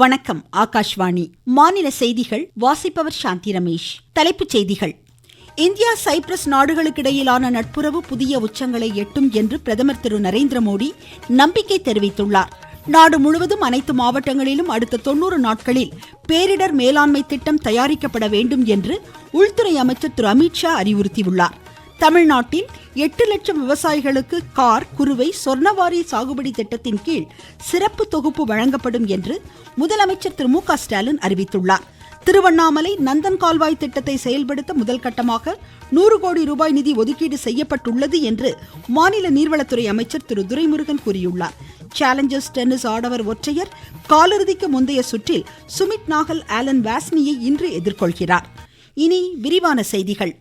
வணக்கம் ஆகாஷ்வாணி. மாநில செய்திகள் வாசிப்பவர் சாந்தி ரமேஷ். தலைப்புச் செய்திகள். இந்தியா சைப்ரஸ் நாடுகளுக்கிடையிலான நட்புறவு புதிய உச்சங்களை எட்டும் என்று பிரதமர் திரு நரேந்திர மோடி நம்பிக்கை தெரிவித்துள்ளார். நாடு முழுவதும் அனைத்து மாவட்டங்களிலும் அடுத்த தொன்னூறு நாட்களில் பேரிடர் மேலாண்மை திட்டம் தயாரிக்கப்பட வேண்டும் என்று உள்துறை அமைச்சர் திரு அமித்ஷா அறிவுறுத்தியுள்ளார். தமிழ்நாட்டில் எட்டு லட்சம் விவசாயிகளுக்கு கார் குறுவை சொர்ணவாரி சாகுபடி திட்டத்தின் கீழ் சிறப்பு தொகுப்பு வழங்கப்படும் என்று முதலமைச்சர் திரு மு க ஸ்டாலின் அறிவித்துள்ளார். திருவண்ணாமலை நந்தன் கால்வாய் திட்டத்தை செயல்படுத்த முதல் கட்டமாக நூறு கோடி ரூபாய் நிதி ஒதுக்கீடு செய்யப்பட்டுள்ளது என்று மாநில நீர்வளத்துறை அமைச்சர் திரு துரைமுருகன் கூறியுள்ளார். சேலஞ்சர்ஸ் டென்னிஸ் ஆடவர் ஒற்றையர் காலிறுதிக்கு முந்தைய சுற்றில் சுமித் நாகல் ஆலன் வாஸ்னியை இன்று எதிர்கொள்கிறார். இனி விரிவான செய்திகள்.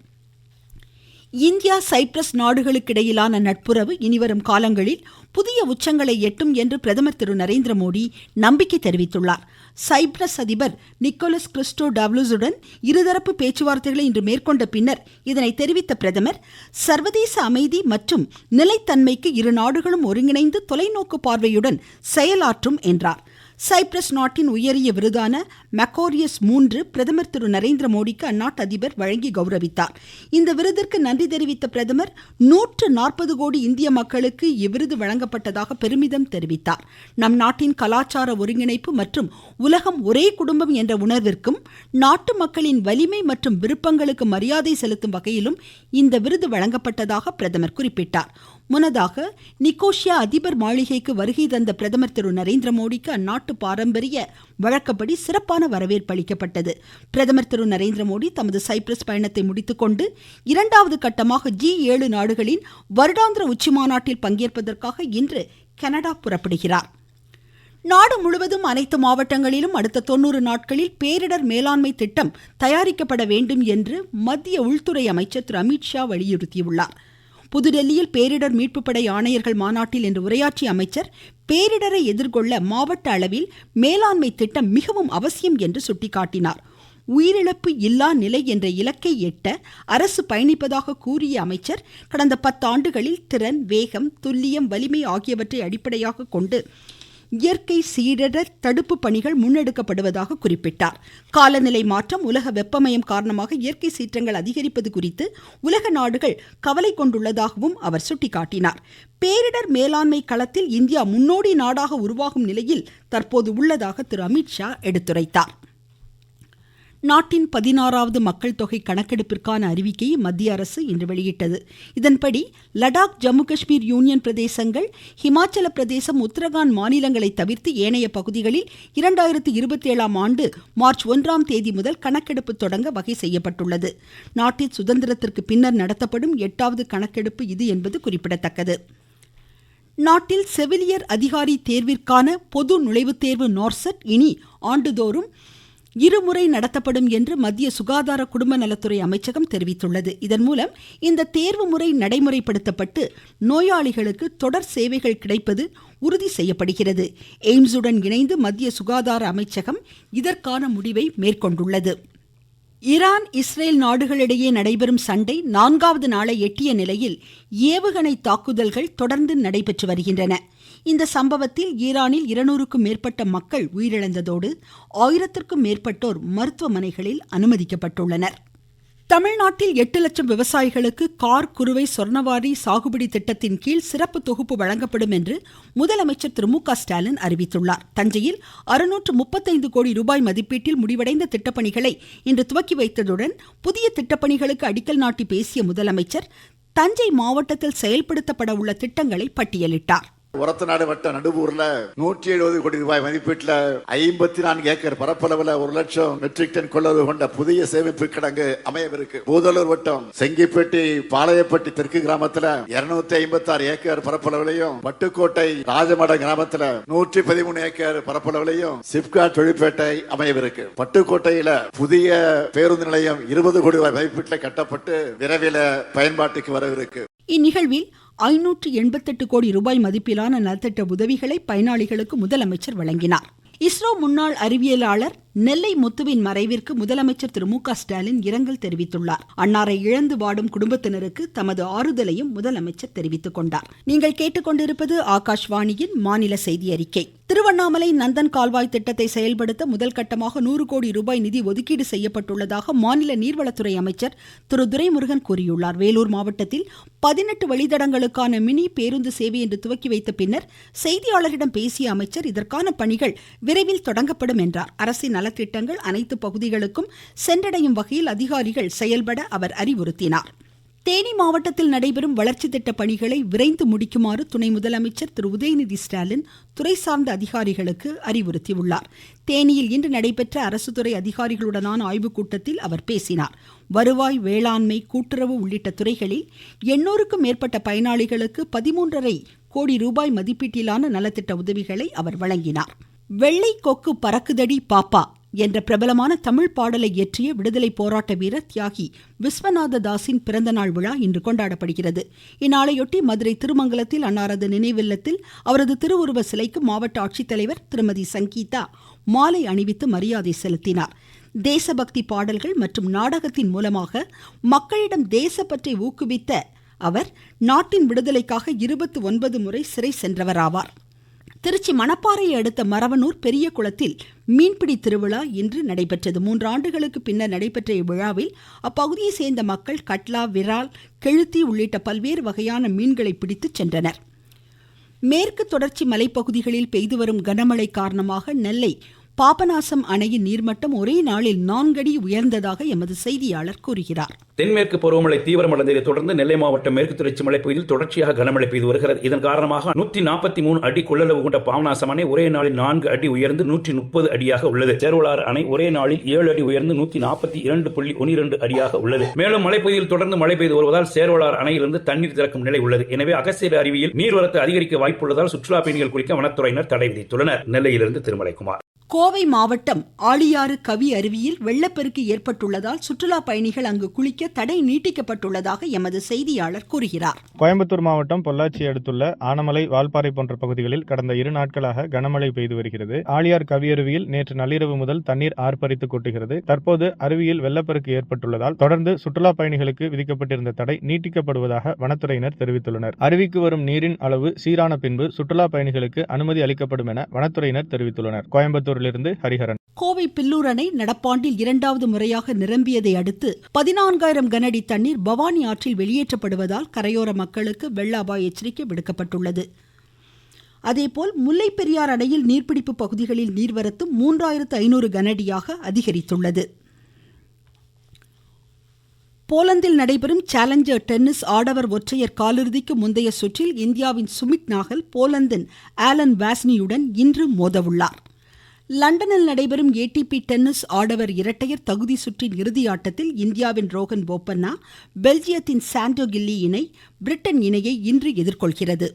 இந்தியா சைப்ரஸ் நாடுகளுக்கிடையிலான நட்புறவு இனிவரும் காலங்களில் புதிய உச்சங்களை எட்டும் என்று பிரதமர் திரு. நரேந்திர மோடி நம்பிக்கை தெரிவித்துள்ளார். சைப்ரஸ் அதிபர் நிக்கோலஸ் கிறிஸ்டோ டப்ளூஸுடன் இருதரப்பு பேச்சுவார்த்தைகளை இன்று மேற்கொண்ட பின்னர் இதனை தெரிவித்த பிரதமர் சர்வதேச அமைதி மற்றும் நிலைத்தன்மைக்கு இரு நாடுகளும் ஒருங்கிணைந்து தொலைநோக்கு பார்வையுடன் செயலாற்றும் என்றார். சைப்ரஸ் நாட்டின் உயரிய விருதான மெக்கோரியஸ் மூன்று பிரதமர் திரு நரேந்திர மோடிக்கு அந்நாட்டு அதிபர் வழங்கி கௌரவித்தார். இந்த விருதிற்கு நன்றி தெரிவித்த பிரதமர் நூற்று நாற்பது கோடி இந்திய மக்களுக்கு இவ்விருது வழங்கப்பட்டதாக பெருமிதம் தெரிவித்தார். நம் நாட்டின் கலாச்சார ஒருங்கிணைப்பு மற்றும் உலகம் ஒரே குடும்பம் என்ற உணர்விற்கும் நாட்டு மக்களின் வலிமை மற்றும் விருப்பங்களுக்கு மரியாதை செலுத்தும் வகையிலும் இந்த விருது வழங்கப்பட்டதாக பிரதமர் குறிப்பிட்டார். முன்னதாக நிக்கோஷியா அதிபர் மாளிகைக்கு வருகை தந்த பிரதமர் திரு நரேந்திர மோடிக்கு அந்நாட்டு பாரம்பரிய வழக்கப்படி சிறப்பான வரவேற்பு அளிக்கப்பட்டது. பிரதமர் திரு நரேந்திர மோடி தமது சைப்ரஸ் பயணத்தை முடித்துக்கொண்டு இரண்டாவது கட்டமாக ஜி ஏழு நாடுகளின் வருடாந்திர உச்சிமாநாட்டில் பங்கேற்பதற்காக இன்று கனடா புறப்படுகிறார். நாடு முழுவதும் அனைத்து மாவட்டங்களிலும் அடுத்த தொன்னூறு நாட்களில் பேரிடர் மேலாண்மை திட்டம் தயாரிக்கப்பட வேண்டும் என்று மத்திய உள்துறை அமைச்சர் திரு அமித்ஷா வலியுறுத்தியுள்ளார். புதுடெல்லியில் பேரிடர் மீட்பு படை ஆணையர்கள் மாநாட்டில் இன்று உரையாற்றிய அமைச்சர் பேரிடரை எதிர்கொள்ள மாவட்ட அளவில் மேலாண்மை திட்டம் மிகவும் அவசியம் என்று சுட்டிக்காட்டினார். உயிரிழப்பு இல்லா நிலை என்ற இலக்கை எட்ட அரசு பயணிப்பதாக கூறிய அமைச்சர் கடந்த பத்தாண்டுகளில் திறன் வேகம் துல்லியம் வலிமை ஆகியவற்றை அடிப்படையாக கொண்டு இயற்கை சீரடர் தடுப்பு பணிகள் முன்னெடுக்கப்படுவதாக குறிப்பிட்டார். காலநிலை மாற்றம் உலக வெப்பமயம் காரணமாக இயற்கை சீற்றங்கள் அதிகரிப்பது குறித்து உலக நாடுகள் கவலை கொண்டுள்ளதாகவும் அவர் சுட்டிக்காட்டினார். பேரிடர் மேலாண்மை களத்தில் இந்தியா முன்னோடி நாடாக உருவாகும் நிலையில் தற்போது உள்ளதாக திரு அமித்ஷா எடுத்துரைத்தார். நாட்டின் பதினாறாவது மக்கள் தொகை கணக்கெடுப்பிற்கான அறிவிக்கையை மத்திய அரசு இன்று வெளியிட்டது. இதன்படி லடாக் ஜம்மு காஷ்மீர் யூனியன் பிரதேசங்கள் ஹிமாச்சல பிரதேசம் உத்தரகாண்ட் மாநிலங்களை தவிர்த்து ஏனைய பகுதிகளில் இரண்டாயிரத்தி இருபத்தி ஏழாம் ஆண்டு மார்ச் ஒன்றாம் தேதி முதல் கணக்கெடுப்பு தொடங்க வகை செய்யப்பட்டுள்ளது. நாட்டின் சுதந்திரத்திற்கு பின்னர் நடத்தப்படும் எட்டாவது கணக்கெடுப்பு இது என்பது குறிப்பிடத்தக்கது. நாட்டில் செவிலியர் அதிகாரி தேர்விற்கான பொது நுழைவுத் தேர்வு நார்செட் இனி ஆண்டுதோறும் இருமுறை நடத்தப்படும் என்று மத்திய சுகாதார குடும்ப நலத்துறை அமைச்சகம் தெரிவித்துள்ளது. இதன் மூலம் இந்த தேர்வு முறை நடைமுறைப்படுத்தப்பட்டு நோயாளிகளுக்கு தொடர் சேவைகள் கிடைப்பது உறுதி செய்யப்படுகிறது. எய்ம்ஸுடன் இணைந்து மத்திய சுகாதார அமைச்சகம் இதற்கான முடிவை மேற்கொண்டுள்ளது. ஈரான் இஸ்ரேல் நாடுகளிடையே நடைபெறும் சண்டை நான்காவது நாளை எட்டிய நிலையில் ஏவுகணை தாக்குதல்கள் தொடர்ந்து நடைபெற்று வருகின்றன. இந்த சம்பவத்தில் ஈரானில் இருநூறுக்கும் மேற்பட்ட மக்கள் உயிரிழந்ததோடு ஆயிரத்திற்கும் மேற்பட்டோர் மருத்துவமனைகளில் அனுமதிக்கப்பட்டுள்ளனர். தமிழ்நாட்டில் எட்டு லட்சம் விவசாயிகளுக்கு கார் குறுவை சொர்ணவாரி சாகுபடி திட்டத்தின் கீழ் சிறப்பு தொகுப்பு வழங்கப்படும் என்று முதலமைச்சர் திரு மு க ஸ்டாலின் அறிவித்துள்ளார். தஞ்சையில் அறுநூற்று முப்பத்தைந்து கோடி ரூபாய் மதிப்பீட்டில் முடிவடைந்த திட்டப்பணிகளை இன்று துவக்கி வைத்ததுடன் புதிய திட்டப்பணிகளுக்கு அடிக்கல் நாட்டி பேசிய முதலமைச்சர் தஞ்சை மாவட்டத்தில் செயல்படுத்தப்பட உள்ள திட்டங்களை பட்டியலிட்டார். உரத்தநாடு வட்ட நடுவூர்ல நூற்றி எழுபது கோடி ரூபாய் மதிப்பீட்டில் ஐம்பத்தி நான்கு ஏக்கர் பரப்பளவில் ஒரு லட்சம் மெட்ரிக் டன் கொள்ளளவு கொண்ட புதிய சேமிப்பு கிடங்கு அமையவிருக்கு. பூதலூர் வட்டம் செங்கிப்பட்டி பாளையப்பட்டி தெற்கு கிராமத்துல இருநூத்தி ஐம்பத்தி ஆறு ஏக்கர் பரப்பளவிலையும் பட்டுக்கோட்டை ராஜமடம் கிராமத்துல நூற்றி பதிமூணு ஏக்கர் பரப்பளவிலையும் சிப்காட் தொழிற்பேட்டை அமையவிருக்கு. பட்டுக்கோட்டையில புதிய பேருந்து நிலையம் இருபது கோடி ரூபாய் மதிப்பீட்டில் கட்டப்பட்டு விரைவில் பயன்பாட்டுக்கு வரவிருக்கு. இந்நிகழ்வில் ஐநூற்று எண்பத்தெட்டு கோடி ரூபாய் மதிப்பிலான நலத்திட்ட உதவிகளை பயனாளிகளுக்கு முதலமைச்சர் வழங்கினார். இஸ்ரோ முன்னாள் அறிவியலாளர் நெல்லை முத்துவின் மறைவிற்கு முதலமைச்சர் திரு மு க ஸ்டாலின் இரங்கல் தெரிவித்துள்ளார். அன்னாரை இழந்து வாடும் குடும்பத்தினருக்கு தமது ஆறுதலையும் முதலமைச்சர் தெரிவித்துக் கொண்டார். நீங்கள் கேட்டுக்கொண்டிருப்பது ஆகாஷ்வாணியின் மாநில செய்தி அறிக்கை. திருவண்ணாமலை நந்தன் கால்வாய் திட்டத்தை செயல்படுத்த முதல் கட்டமாக நூறு கோடி ரூபாய் நிதி ஒதுக்கீடு செய்யப்பட்டுள்ளதாக மாநில நீர்வளத்துறை அமைச்சர் திரு துரைமுருகன் கூறியுள்ளார். வேலூர் மாவட்டத்தில் பதினெட்டு வழித்தடங்களுக்கான மினி பேருந்து சேவை என்று துவக்கி வைத்த பின்னர் செய்தியாளர்களிடம் பேசிய அமைச்சர் இதற்கான பணிகள் விரைவில் தொடங்கப்படும் என்றார். அரசின் நலத்திட்டங்கள் அனைத்து பகுதிகளுக்கும் சென்றடையும் வகையில் அதிகாரிகள் செயல்பட அவர் அறிவுறுத்தினார். தேனி மாவட்டத்தில் நடைபெறும் வளர்ச்சி திட்ட பணிகளை விரைந்து முடிக்குமாறு துணை முதலமைச்சர் திரு. உதயநிதி ஸ்டாலின் துறை சார்ந்த அதிகாரிகளுக்கு அறிவுறுத்தியுள்ளார். தேனியில் இன்று நடைபெற்ற அரசு துறை அதிகாரிகளுடனான ஆய்வுக் கூட்டத்தில் அவர் பேசினார். வருவாய் வேளாண்மை கூட்டுறவு உள்ளிட்ட துறைகளில் எண்ணூறுக்கும் மேற்பட்ட பயனாளிகளுக்கு பதிமூன்றரை கோடி ரூபாய் மதிப்பீட்டிலான நலத்திட்ட உதவிகளை அவர் வழங்கினார். வெள்ளை கொக்கு பறக்குதடி பாப்பா என்ற பிரபலமான தமிழ் பாடலை இயற்றிய விடுதலை போராட்ட வீரர் தியாகி விஸ்வநாத தாஸின் பிறந்தநாள் விழா இன்று கொண்டாடப்படுகிறது. இந்நாளையொட்டி மதுரை திருமங்கலத்தில் அன்னாரது நினைவில்லத்தில் அவரது திருவுருவ சிலைக்கு மாவட்ட ஆட்சித்தலைவர் திருமதி சங்கீதா மாலை அணிவித்து மரியாதை செலுத்தினார். தேசபக்தி பாடல்கள் மற்றும் நாடகத்தின் மூலமாக மக்களிடம் தேசப்பற்றை ஊக்குவித்த அவர் நாட்டின் விடுதலைக்காக இருபத்தி ஒன்பது முறை சிறை சென்றவராவார். திருச்சி மணப்பாறையை அடுத்த மரவனூர் பெரிய குளத்தில் மீன்பிடி திருவிழா இன்று நடைபெற்றது. மூன்று ஆண்டுகளுக்கு பின்னர் நடைபெற்ற இவ்விழாவில் அப்பகுதியை சேர்ந்த மக்கள் கட்லா விரால் கெழுத்தி உள்ளிட்ட பல்வேறு வகையான மீன்களை பிடித்து சென்றனர். மேற்கு தொடர்ச்சி மலைப்பகுதிகளில் பெய்து வரும் கனமழை காரணமாக நெல்லை பாபநாசம் அணையின் நீர்மட்டம் ஒரே நாளில் நான்கடி உயர்ந்ததாக எமது செய்தியாளர் கூறுகிறார். தென்மேற்கு பருவமழை தீவிரமடைந்ததை தொடர்ந்து நெல்லை மாவட்டம் மேற்கு தொடர்ச்சி மலைப்பகுதியில் தொடர்ச்சியாக கனமழை பெய்து வருகிறது. இதன் காரணமாக நூற்றி நாற்பத்தி மூணு அடி கொள்ளளவு கொண்ட பாவநாசம் அணை ஒரே நாளில் நான்கு அடி உயர்ந்து நூற்றி முப்பது அடியாக உள்ளது. சேர்வலாறு அணை ஒரே நாளில் ஏழு அடி உயர்ந்து நூற்றி நாற்பத்தி இரண்டு புள்ளி ஒன்னிரண்டு அடியாக உள்ளது. மேலும் மலைப்பகுதியில் தொடர்ந்து மழை பெய்து வருவதால் சேர்வலாறு அணையிலிருந்து தண்ணீர் திறக்கும் நிலை உள்ளது. எனவே அகசியர் அருவியில் நீர்வரத்து அதிகரிக்க வாய்ப்புள்ளதால் சுற்றுலா பயணிகள் குறிக்க வனத்துறையினர் தடை விதித்துள்ளனர். நெல்லையிலிருந்து திருமலைக்குமார். கோவை மாவட்டம் ஆழியாறு கவி அருவியில் வெள்ளப்பெருக்கு ஏற்பட்டுள்ளதால் சுற்றுலா பயணிகள் அங்கு குளிக்க தடை நீட்டிக்கப்பட்டுள்ளதாக எமது செய்தியாளர் கூறுகிறார். கோயம்புத்தூர் மாவட்டம் பொள்ளாச்சி அடுத்துள்ள ஆனமலை வால்பாறை போன்ற பகுதிகளில் கடந்த இரு நாட்களாக கனமழை பெய்து வருகிறது. ஆழியார் கவியருவியில் நேற்று நள்ளிரவு முதல் தண்ணீர் ஆர்ப்பரித்து கொட்டுகிறது. தற்போது அருவியில் வெள்ளப்பெருக்கு ஏற்பட்டுள்ளதால் தொடர்ந்து சுற்றுலா பயணிகளுக்கு விதிக்கப்பட்டிருந்த தடை நீட்டிக்கப்படுவதாக வனத்துறையினர் தெரிவித்துள்ளனர். அருவிக்கு வரும் நீரின் அளவு சீரான பின்பு சுற்றுலா பயணிகளுக்கு அனுமதி அளிக்கப்படும் என வனத்துறையினர் தெரிவித்துள்ளனர். கோயம்புத்தூர் கோயம்புத்தூரிலிருந்து ஹரிஹரன். கோவை பில்லூர் அணை நடப்பாண்டில் இரண்டாவது முறையாக நிரம்பியதை அடுத்து பதினான்காயிரம் கனஅடி தண்ணீர் பவானி ஆற்றில் வெளியேற்றப்படுவதால் கரையோர மக்களுக்கு வெள்ள அபாய எச்சரிக்கை விடுக்கப்பட்டுள்ளது. அதேபோல் முல்லை பெரியார் அணையில் நீர்பிடிப்பு பகுதிகளில் நீர்வரத்து மூன்றாயிரத்து ஐநூறு கனஅடியாக அதிகரித்துள்ளது. போலந்தில் நடைபெறும் சேலஞ்சர் டென்னிஸ் ஆடவர் ஒற்றையர் காலிறுதிக்கு முந்தைய சுற்றில் இந்தியாவின் சுமித் நாகல் போலந்தின் ஆலன் வாஸ்னியுடன் இன்று மோதவுள்ளார். லண்டனில் நடைபெறும் ஏடிபி டென்னிஸ் ஆடவர் இரட்டையர் தகுதி சுற்றின் இறுதி ஆட்டத்தில் இந்தியாவின் ரோகன் போபண்ணா பெல்ஜியத்தின் சாண்டோ கில்லி இணை பிரிட்டன் இணையை இன்று எதிர்கொள்கிறது.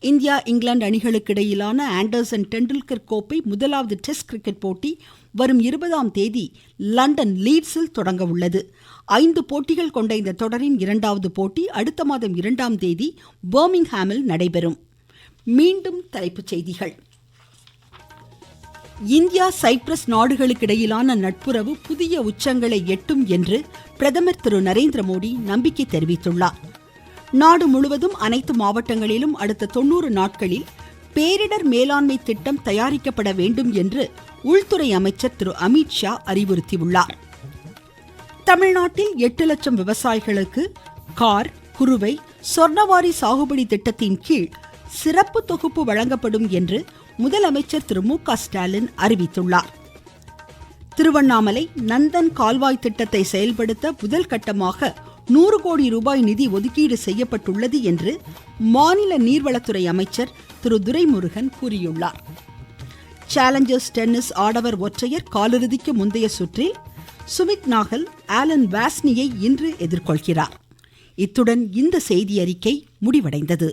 இந்தியா இங்கிலாந்து அணிகளுக்கு இடையிலான ஆண்டர்சன் டெண்டுல்கர் கோப்பை முதலாவது டெஸ்ட் கிரிக்கெட் போட்டி வரும் இருபதாம் தேதி லண்டன் லீட்ஸில் தொடங்க உள்ளது. ஐந்து போட்டிகள் கொண்ட இந்த தொடரின் இரண்டாவது போட்டி அடுத்த மாதம் இரண்டாம் தேதி பர்மிங்ஹாமில் நடைபெறும். மீண்டும் தலைப்புச் செய்திகள். இந்தியா சைப்ரஸ் நாடுகளுக்கு இடையிலான நட்புறவு புதிய உச்சங்களை எட்டும் என்று பிரதமர் திரு நரேந்திர மோடி நம்பிக்கை தெரிவித்துள்ளார். நாடு முழுவதும் அனைத்து மாவட்டங்களிலும் அடுத்த தொன்னூறு நாட்களில் பேரிடர் மேலாண்மை திட்டம் தயாரிக்கப்பட வேண்டும் என்று உள்துறை அமைச்சர் திரு அமித்ஷா அறிவுறுத்தியுள்ளார். தமிழ்நாட்டில் எட்டு லட்சம் விவசாயிகளுக்கு கார் குறுவை சொர்ணவாரி சாகுபடி திட்டத்தின் கீழ் சிறப்பு தொகுப்பு வழங்கப்படும் என்று முதலமைச்சர் திரு மு க ஸ்டாலின் அறிவித்துள்ளார். திருவண்ணாமலை நந்தன் கால்வாய் திட்டத்தை செயல்படுத்த முதல் கட்டமாக நூறு கோடி ரூபாய் நிதி ஒதுக்கீடு செய்யப்பட்டுள்ளது என்று மாநில நீர்வளத்துறை அமைச்சர் திரு துரைமுருகன் கூறியுள்ளார். சேலஞ்சர்ஸ் டென்னிஸ் ஆடவர் ஒற்றையர் காலிறுதிக்கு முந்தைய சுற்றில் சுமித் நாகல் ஆலன் வாஸ்னியை இன்று எதிர்கொள்கிறார். இத்துடன் இந்த செய்தி அறிக்கை முடிவடைந்தது.